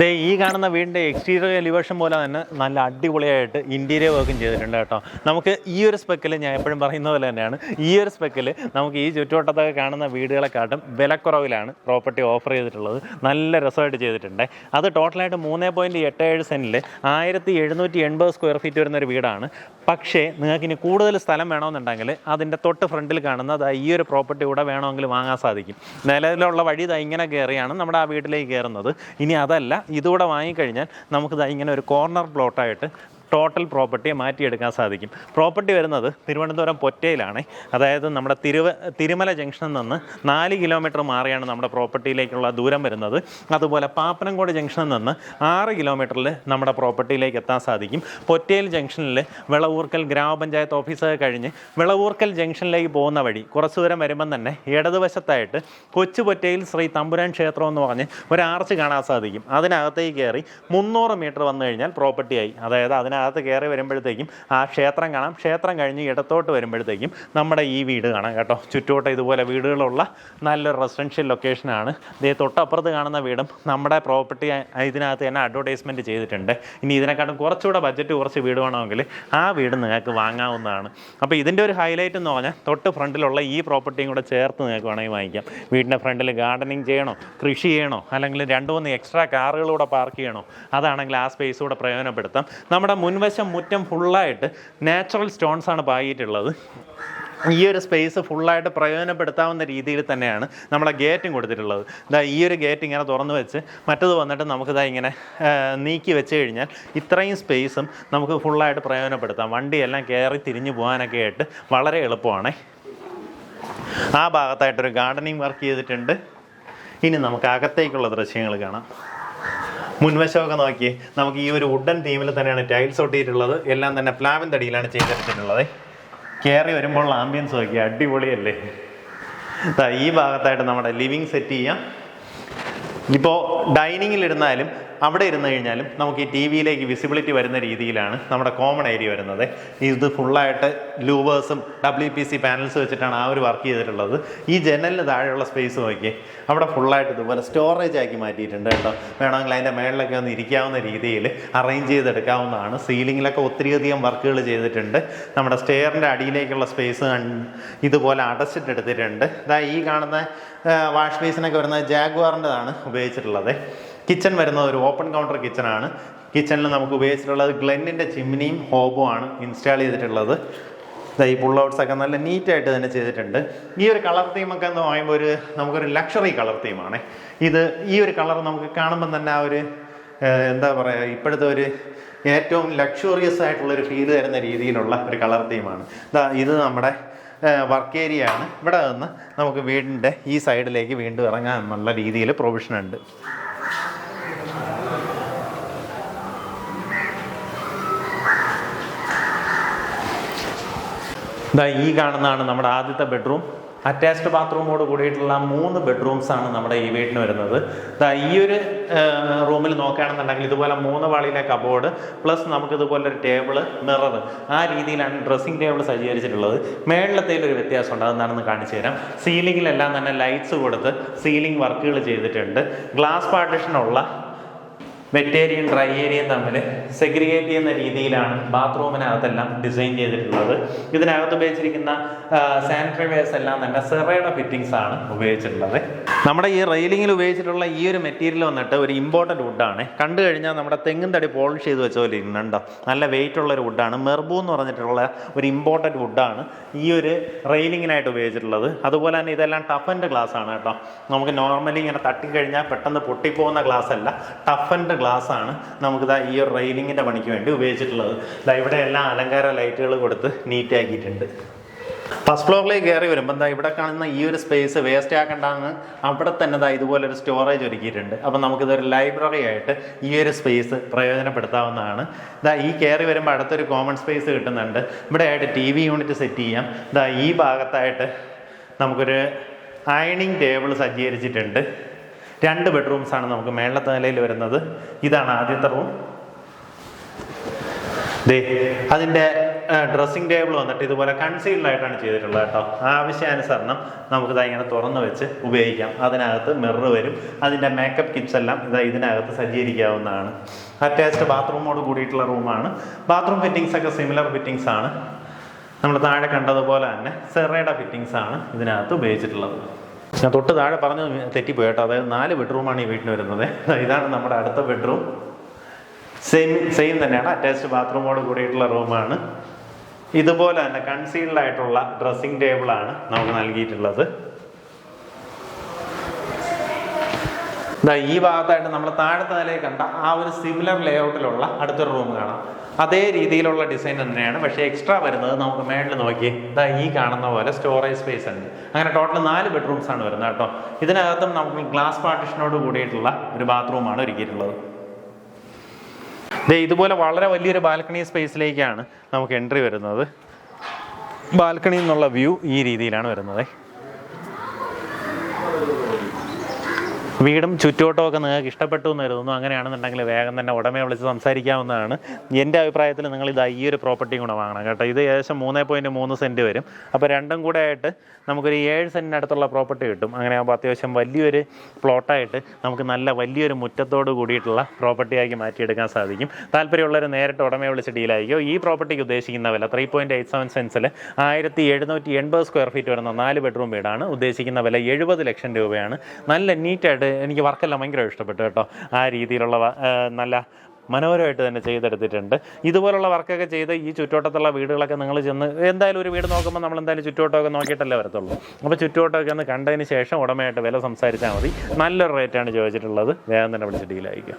ദേ ഈ കാണുന്ന വീടിന്റെ എക്സ്റ്റീരിയർ എലിവേഷൻ പോലെ തന്നെ നല്ല അടിപൊളിയായിട്ട് ഇന്റീരിയർ വർക്കും ചെയ്തിട്ടുണ്ട് കേട്ടോ. നമുക്ക് ഈ ഒരു സ്പെക്കിൽ ഞാൻ എപ്പോഴും പറയുന്ന പോലെ തന്നെയാണ്. ഈ ഒരു സ്പെക്കിൽ നമുക്ക് ഈ ചുറ്റുവട്ടത്തൊക്കെ കാണുന്ന വീടുകളെക്കാട്ടും വിലക്കുറവിലാണ് പ്രോപ്പർട്ടി ഓഫർ ചെയ്തിട്ടുള്ളത്. നല്ല രസമായിട്ട് ചെയ്തിട്ടുണ്ട്. അത് ടോട്ടലായിട്ട് മൂന്ന് പോയിന്റ് എട്ട് ഏഴ് സെന്റിൽ ആയിരത്തി എഴുന്നൂറ്റി എൺപത് സ്ക്വയർ ഫീറ്റ് വരുന്ന ഒരു വീടാണ്. പക്ഷേ നിങ്ങൾക്ക് ഇനി കൂടുതൽ സ്ഥലം വേണമെന്നുണ്ടെങ്കിൽ അതിന്റെ തൊട്ട് ഫ്രണ്ടിൽ കാണുന്ന അത് ഈ ഒരു പ്രോപ്പർട്ടി കൂടെ വേണമെങ്കിൽ വാങ്ങാൻ സാധിക്കും. നിലവിലുള്ള വഴി ഇതാ ഇങ്ങനെ കയറിയാണ് നമ്മുടെ ആ വീട്ടിലേക്ക് കയറുന്നത്. ഇനി അതല്ല ഇതുകൂടെ വാങ്ങിക്കഴിഞ്ഞാൽ നമുക്ക് ദാ ഇങ്ങനെ ഒരു കോർണർ പ്ലോട്ടായിട്ട് ടോട്ടൽ പ്രോപ്പർട്ടിയെ മാറ്റിയെടുക്കാൻ സാധിക്കും. പ്രോപ്പർട്ടി വരുന്നത് തിരുവനന്തപുരം പൊറ്റയിലാണ്. അതായത് നമ്മുടെ തിരുവ തിരുമല ജംഗ്ഷനിൽ നിന്ന് നാല് കിലോമീറ്റർ മാറിയാണ് നമ്മുടെ പ്രോപ്പർട്ടിയിലേക്കുള്ള ദൂരം വരുന്നത്. അതുപോലെ പാപ്പനംകോട് ജംഗ്ഷനിൽ നിന്ന് ആറ് കിലോമീറ്ററിൽ നമ്മുടെ പ്രോപ്പർട്ടിയിലേക്ക് എത്താൻ സാധിക്കും. പൊറ്റയിൽ ജംഗ്ഷനിൽ വിളവൂർക്കൽ ഗ്രാമപഞ്ചായത്ത് ഓഫീസ് കഴിഞ്ഞ് വിളവൂർക്കൽ ജംഗ്ഷനിലേക്ക് പോകുന്ന വഴി കുറച്ച് ദൂരം വരുമ്പം തന്നെ ഇടതുവശത്തായിട്ട് കൊച്ചു പൊറ്റയിൽ ശ്രീ തമ്പുരാൻ ക്ഷേത്രം എന്ന് പറഞ്ഞ് ഒരു ആർച്ച് കാണാൻ സാധിക്കും. അതിനകത്തേക്ക് കയറി മുന്നൂറ് മീറ്റർ വന്നു കഴിഞ്ഞാൽ പ്രോപ്പർട്ടിയായി. അതായത് അതിനകത്ത് കയറി വരുമ്പോഴത്തേക്കും ആ ക്ഷേത്രം കാണാം. ക്ഷേത്രം കഴിഞ്ഞ് ഇടത്തോട്ട് വരുമ്പോഴത്തേക്കും നമ്മുടെ ഈ വീട് കാണാം കേട്ടോ. ചുറ്റോട്ട് ഇതുപോലെ വീടുകളുള്ള നല്ലൊരു റെസിഡൻഷ്യൽ ലൊക്കേഷനാണ് ഇതേ തൊട്ടപ്പുറത്ത് കാണുന്ന വീടും നമ്മുടെ പ്രോപ്പർട്ടി ഇതിനകത്ത് തന്നെ അഡ്വർടൈസ്മെന്റ് ചെയ്തിട്ടുണ്ട്. ഇനി ഇതിനെക്കാട്ടും കുറച്ചുകൂടെ ബഡ്ജറ്റ് കുറച്ച് വീട് വേണമെങ്കിൽ ആ വീട് നിങ്ങൾക്ക് വാങ്ങാവുന്നതാണ്. അപ്പോൾ ഇതിന്റെ ഒരു ഹൈലൈറ്റ് എന്ന് പറഞ്ഞാൽ തൊട്ട് ഫ്രണ്ടിലുള്ള ഈ പ്രോപ്പർട്ടിയും കൂടെ ചേർത്ത് നിങ്ങൾക്ക് വേണമെങ്കിൽ വാങ്ങിക്കാം. വീടിന്റെ ഫ്രണ്ടിൽ ഗാർഡനിങ് ചെയ്യണോ കൃഷി ചെയ്യണോ അല്ലെങ്കിൽ രണ്ട് മൂന്ന് എക്സ്ട്രാ കാറുകളൂടെ പാർക്ക് ചെയ്യണോ അതാണെങ്കിൽ ആ സ്പേസ് കൂടെ പ്രയോജനപ്പെടുത്താം. നമ്മുടെ മുൻവശം മുറ്റം ഫുള്ളായിട്ട് നാച്ചുറൽ സ്റ്റോൺസ് ആണ് പാകിയിട്ടുള്ളത്. ഈ ഒരു സ്പേസ് ഫുള്ളായിട്ട് പ്രയോജനപ്പെടുത്താവുന്ന രീതിയിൽ തന്നെയാണ് നമ്മളെ ഗേറ്റും കൊടുത്തിട്ടുള്ളത്. ഇതാ ഈ ഒരു ഗേറ്റ് ഇങ്ങനെ തുറന്നു വെച്ച് മറ്റത് വന്നിട്ട് നമുക്കിതാ ഇങ്ങനെ നീക്കി വെച്ച് കഴിഞ്ഞാൽ ഇത്രയും സ്പേസും നമുക്ക് ഫുള്ളായിട്ട് പ്രയോജനപ്പെടുത്താം. വണ്ടിയെല്ലാം കയറി തിരിഞ്ഞു പോകാനൊക്കെ ആയിട്ട് വളരെ എളുപ്പമാണ്. ആ ഭാഗത്തായിട്ടൊരു ഗാർഡനിങ് വർക്ക് ചെയ്തിട്ടുണ്ട്. ഇനി നമുക്ക് അകത്തേക്കുള്ള ദൃശ്യങ്ങൾ കാണാം. മുൻവശമൊക്കെ നോക്കി. നമുക്ക് ഈ ഒരു വുഡൻ തീമിൽ തന്നെയാണ് ടൈൽസ് ഒട്ടിയിട്ടുള്ളത്. എല്ലാം തന്നെ പ്ലാവിൻ തടിയിലാണ് ചെയ്തെടുത്തിട്ടുള്ളത്. കയറി വരുമ്പോൾ ആംബിയൻസ് നോക്കി അടിപൊളിയല്ലേ? ഈ ഭാഗത്തായിട്ട് നമ്മുടെ ലിവിങ് സെറ്റ് ചെയ്യാം. ഇപ്പോൾ ഡൈനിങ്ങിൽ ഇരുന്നാലും അവിടെ ഇരുന്ന് കഴിഞ്ഞാലും നമുക്ക് ഈ ടി വിയിലേക്ക് വിസിബിലിറ്റി വരുന്ന രീതിയിലാണ് നമ്മുടെ കോമൺ ഏരിയ വരുന്നത്. ഇത് ഫുള്ളായിട്ട് ലൂവേഴ്സും ഡബ്ല്യു പി സി പാനൽസ് വെച്ചിട്ടാണ് ആ ഒരു വർക്ക് ചെയ്തിട്ടുള്ളത്. ഈ ജനലിന് താഴെയുള്ള സ്പേസ് നോക്കി അവിടെ ഫുള്ളായിട്ട് ഇതുപോലെ സ്റ്റോറേജ് ആക്കി മാറ്റിയിട്ടുണ്ട് കേട്ടോ. വേണമെങ്കിൽ അതിന്റെ മേളിലൊക്കെ ഒന്ന് ഇരിക്കാവുന്ന രീതിയിൽ അറേഞ്ച് ചെയ്തെടുക്കാവുന്നതാണ്. സീലിങ്ങിലൊക്കെ ഒത്തിരിയധികം വർക്കുകൾ ചെയ്തിട്ടുണ്ട്. നമ്മുടെ സ്റ്റെയറിന്റെ അടിയിലേക്കുള്ള സ്പേസ് ഇതുപോലെ അടച്ചിട്ടെടുത്തിട്ടുണ്ട് ഇതാ ഈ കാണുന്ന വാഷ് ബേസിനൊക്കെ വരുന്നത് ജാഗ്വാറിന്റെതാണ് ഉപയോഗിച്ചിട്ടുള്ളത്. കിച്ചൺ വരുന്നത് ഒരു ഓപ്പൺ കൗണ്ടർ കിച്ചണാണ് കിച്ചണിൽ നമുക്ക് ഉപയോഗിച്ചിട്ടുള്ളത് ഗ്ലെന്നിന്റെ ചിമ്മിനിയും ഹോബും ആണ് ഇൻസ്റ്റാൾ ചെയ്തിട്ടുള്ളത്. ഈ പുൾ ഔട്ട്സ് ഒക്കെ നല്ല നീറ്റായിട്ട് തന്നെ ചെയ്തിട്ടുണ്ട്. ഈ ഒരു കളർ തീമൊക്കെ എന്ന് പറയുമ്പോൾ ഒരു നമുക്കൊരു ലക്ഷറി കളർ തീമാണ് ഇത് ഈ ഒരു കളർ നമുക്ക് കാണുമ്പോൾ തന്നെ ആ ഒരു എന്താ പറയുക ഇപ്പോഴത്തെ ഒരു ഏറ്റവും ലക്ഷറിയസ് ആയിട്ടുള്ള ഒരു ഫീൽ തരുന്ന രീതിയിലുള്ള ഒരു കളർ തീമാണ് ഇത് നമ്മുടെ വർക്ക് ഏരിയ ആണ്. ഇവിടെ നിന്ന് നമുക്ക് വീടിന്റെ ഈ സൈഡിലേക്ക് വീണ്ടും ഇറങ്ങാൻ എന്നുള്ള രീതിയിൽ പ്രൊവിഷൻ ഉണ്ട്. ഇതാ ഈ കാണുന്നതാണ് നമ്മുടെ ആദ്യത്തെ ബെഡ്റൂം അറ്റാച്ച്ഡ് ബാത്റൂമോട് കൂടിയിട്ടുള്ള മൂന്ന് ബെഡ്റൂംസ് ആണ് നമ്മുടെ ഈ വീട്ടിന് വരുന്നത്. ഇതാ ഈ ഒരു റൂമിൽ നോക്കുകയാണെന്നുണ്ടെങ്കിൽ ഇതുപോലെ മൂന്ന് വാളിയിലെ കബോർഡ് പ്ലസ് നമുക്ക് ഇതുപോലെ ഒരു ടേബിൾ മിറർ ആ രീതിയിലാണ് ഡ്രസ്സിംഗ് ടേബിൾ സജ്ജീകരിച്ചിട്ടുള്ളത്. മേളിലത്തേലൊരു ഒരു വ്യത്യാസമുണ്ട് അതെന്താണെന്ന് കാണിച്ചു തരാം. സീലിങ്ങിലെല്ലാം തന്നെ ലൈറ്റ്സ് കൊടുത്ത് സീലിംഗ് വർക്കുകൾ ചെയ്തിട്ടുണ്ട്. ഗ്ലാസ് പാർട്ടിഷനുള്ള വെറ്റേരിയൻ ഡ്രൈ ഏരിയയും തമ്മിൽ സെഗ്രിഗേറ്റ് ചെയ്യുന്ന രീതിയിലാണ് ബാത്റൂമിനകത്തെല്ലാം ഡിസൈൻ ചെയ്തിട്ടുള്ളത്. ഇതിനകത്ത് ഉപയോഗിച്ചിരിക്കുന്ന സാനിറ്ററി വെയർസ് എല്ലാം തന്നെ സെറയുടെ ഫിറ്റിങ്സ് ആണ് ഉപയോഗിച്ചിട്ടുള്ളത്. നമ്മുടെ ഈ റെയിലിങ്ങിൽ ഉപയോഗിച്ചിട്ടുള്ള ഈ ഒരു മെറ്റീരിയൽ വന്നിട്ട് ഒരു ഇമ്പോർട്ടന്റ് വുഡാണ് കണ്ടു കഴിഞ്ഞാൽ നമ്മുടെ തെങ്ങും തടി പോളിഷ് ചെയ്ത് വെച്ച പോലെ ഇരുന്നുണ്ടോ നല്ല വെയിറ്റ് ഉള്ള ഒരു വുഡാണ് മെർബൂ എന്ന് പറഞ്ഞിട്ടുള്ള ഒരു ഇമ്പോർട്ടന്റ് വുഡാണ് ഈ ഒരു റെയിലിങ്ങിനായിട്ട് ഉപയോഗിച്ചിട്ടുള്ളത്. അതുപോലെ തന്നെ ഇതെല്ലാം ടഫന്റെ ഗ്ലാസ് ആണ് കേട്ടോ. നമുക്ക് നോർമലി ഇങ്ങനെ തട്ടിക്കഴിഞ്ഞാൽ പെട്ടെന്ന് പൊട്ടിപ്പോകുന്ന ഗ്ലാസ് അല്ല ടഫന്റെ ഗ്ലാസ് ആണ് നമുക്കിതാ ഈ ഒരു റെയിലിങ്ങിന്റെ പണിക്ക് വേണ്ടി ഉപയോഗിച്ചിട്ടുള്ളത്. ദാ ഇവിടെ എല്ലാം അലങ്കാര ലൈറ്റുകൾ കൊടുത്ത് നീറ്റാക്കിയിട്ടുണ്ട് ഫസ്റ്റ് ഫ്ലോറിലേക്ക് കയറി വരുമ്പോൾ എന്താ ഇവിടെ കാണുന്ന ഈ ഒരു സ്പേസ് വേസ്റ്റ് ആക്കണ്ടെന്ന് അവിടെ തന്നെ ദാ ഇതുപോലൊരു സ്റ്റോറേജ് ഒരുക്കിയിട്ടുണ്ട്. അപ്പം നമുക്കിതൊരു ലൈബ്രറി ആയിട്ട് ഈ ഒരു സ്പേസ് പ്രയോജനപ്പെടുത്താവുന്നതാണ്. ഇതാ ഈ കയറി വരുമ്പോൾ അടുത്തൊരു കോമൺ സ്പേസ് കിട്ടുന്നുണ്ട്. ഇവിടെ ആയിട്ട് ടി വി യൂണിറ്റ് സെറ്റ് ചെയ്യാം. ഇതാ ഈ ഭാഗത്തായിട്ട് നമുക്കൊരു അയണിങ് ടേബിൾ സജ്ജീകരിച്ചിട്ടുണ്ട്. രണ്ട് ബെഡ്റൂംസ് ആണ് നമുക്ക് മേളത്തെ നിലയിൽ വരുന്നത്. ഇതാണ് ആദ്യത്തെ റൂം ദേ അതിന്റെ ഡ്രസ്സിംഗ് ടേബിൾ വന്നിട്ട് ഇതുപോലെ കൺസീൽഡ് ആയിട്ടാണ് ചെയ്തിട്ടുള്ളത് കേട്ടോ. ആവശ്യാനുസരണം നമുക്ക് ഇതാ ഇങ്ങനെ തുറന്നു വെച്ച് ഉപയോഗിക്കാം. അതിനകത്ത് മിറർ വരും. അതിന്റെ മേക്കപ്പ് കിറ്റ്സ് എല്ലാം ഇത് ഇതിനകത്ത് സജ്ജീകരിക്കാവുന്നതാണ്. അറ്റാച്ച്ഡ് ബാത്റൂമോട് കൂടിയിട്ടുള്ള റൂമാണ് ബാത്റൂം ഫിറ്റിങ്സ് ഒക്കെ സിമിലർ ഫിറ്റിങ്സ് ആണ്. നമ്മൾ താഴെ കണ്ടതുപോലെ തന്നെ സെറയുടെ ഫിറ്റിങ്സ് ആണ് ഇതിനകത്ത് ഉപയോഗിച്ചിട്ടുള്ളത്. ഞാൻ തൊട്ട് താഴെ പറഞ്ഞു തെറ്റിപ്പോയി കേട്ടോ. അതായത് നാല് ബെഡ്റൂമാണ് ഈ വീട്ടിന് വരുന്നത്. ഇതാണ് നമ്മുടെ അടുത്ത ബെഡ്റൂം. സെയിം സെയിം തന്നെയാണ്. അറ്റാച്ച്ഡ് ബാത്റൂമോട് കൂടിയിട്ടുള്ള റൂമാണ്. ഇതുപോലെ തന്നെ കൺസീൽഡ് ആയിട്ടുള്ള ഡ്രസ്സിംഗ് ടേബിളാണ് നമുക്ക് നൽകിയിട്ടുള്ളത്. ഈ ഭാഗത്തായിട്ട് നമ്മൾ താഴത്തെ നിലയിൽ കണ്ട ആ ഒരു സിമിലർ ലേഔട്ടിലുള്ള അടുത്തൊരു റൂം കാണാം. അതേ രീതിയിലുള്ള ഡിസൈൻ തന്നെയാണ്. പക്ഷേ എക്സ്ട്രാ വരുന്നത് നമുക്ക് മേളിൽ നോക്കി. ഇതാ ഈ കാണുന്ന പോലെ സ്റ്റോറേജ് സ്പേസ് ഉണ്ട്. അങ്ങനെ ടോട്ടൽ നാല് ബെഡ്റൂംസ് ആണ് വരുന്നത് കേട്ടോ. ഇതിനകത്തും നമുക്ക് ഗ്ലാസ് പാർട്ടീഷനോട് കൂടിയിട്ടുള്ള ഒരു ബാത്റൂമാണ് ഒരുക്കിയിട്ടുള്ളത്. ഇതേ ഇതുപോലെ വളരെ വലിയൊരു ബാൽക്കണി സ്പേസിലേക്കാണ് നമുക്ക് എൻട്രി വരുന്നത്. ബാൽക്കണി എന്നുള്ള വ്യൂ ഈ രീതിയിലാണ് വരുന്നത്. വീടും ചുറ്റുവട്ടവും നിങ്ങൾക്ക് ഇഷ്ടപ്പെട്ടു എന്ന് കരുതുന്നു. അങ്ങനെയാണെന്നുണ്ടെങ്കിൽ വേഗം തന്നെ ഉടമയെ വിളിച്ച് സംസാരിക്കാവുന്നതാണ്. എന്റെ അഭിപ്രായത്തിൽ നിങ്ങൾ ഇത് ഈ ഒരു പ്രോപ്പർട്ടിയും കൂടെ വാങ്ങണം കേട്ടോ. ഇത് ഏകദേശം മൂന്ന് പോയിന്റ് മൂന്ന് സെന്റ് വരും. അപ്പോൾ രണ്ടും കൂടെ ആയിട്ട് നമുക്കൊരു ഏഴ് സെന്റിനടുത്തുള്ള പ്രോപ്പർട്ടി കിട്ടും. അങ്ങനെ ആകുമ്പോൾ അത്യാവശ്യം വലിയൊരു പ്ലോട്ടായിട്ട് നമുക്ക് നല്ല വലിയൊരു മുറ്റത്തോട് കൂടിയിട്ടുള്ള പ്രോപ്പർട്ടിയാക്കി മാറ്റിയെടുക്കാൻ സാധിക്കും. താല്പര്യമുള്ളവർ നേരിട്ട് ഉടമയെ വിളിച്ച് ഡീലായിരിക്കും ഈ പ്രോപ്പർട്ടിക്ക് ഉദ്ദേശിക്കുന്ന വില ത്രീ പോയിന്റ് എയ്റ്റ് സെവൻ സെൻസിൽ ആയിരത്തി എഴുന്നൂറ്റി എൺപത് സ്ക്വയർ ഫീറ്റ് വരുന്ന നാല് ബെഡ്റൂം വീടാണ് ഉദ്ദേശിക്കുന്ന വില എഴുപത് ലക്ഷം രൂപയാണ്. നല്ല നീറ്റായിട്ട് എനിക്ക് വർക്കെല്ലാം ഭയങ്കര ഇഷ്ടപ്പെട്ടു കേട്ടോ. ആ രീതിയിലുള്ള നല്ല മനോഹരമായിട്ട് തന്നെ ചെയ്തെടുത്തിട്ടുണ്ട്. ഇതുപോലുള്ള വർക്കൊക്കെ ചെയ്ത് ഈ ചുറ്റുവട്ടത്തുള്ള വീടുകളൊക്കെ നിങ്ങൾ ചെന്ന് എന്തായാലും ഒരു വീട് നോക്കുമ്പോൾ നമ്മൾ എന്തായാലും ചുറ്റുവട്ടമൊക്കെ നോക്കിയിട്ടല്ലേ വരത്തുള്ളൂ. അപ്പോൾ ചുറ്റുവട്ടമൊക്കെ ഒന്ന് കണ്ടതിന് ശേഷം ഉടമയായിട്ട് വില സംസാരിച്ചാൽ മതി. നല്ലൊരു റേറ്റാണ് ചോദിച്ചിട്ടുള്ളത്. വേഗം തന്നെ വിളിച്ച് ഡീലായിരിക്കും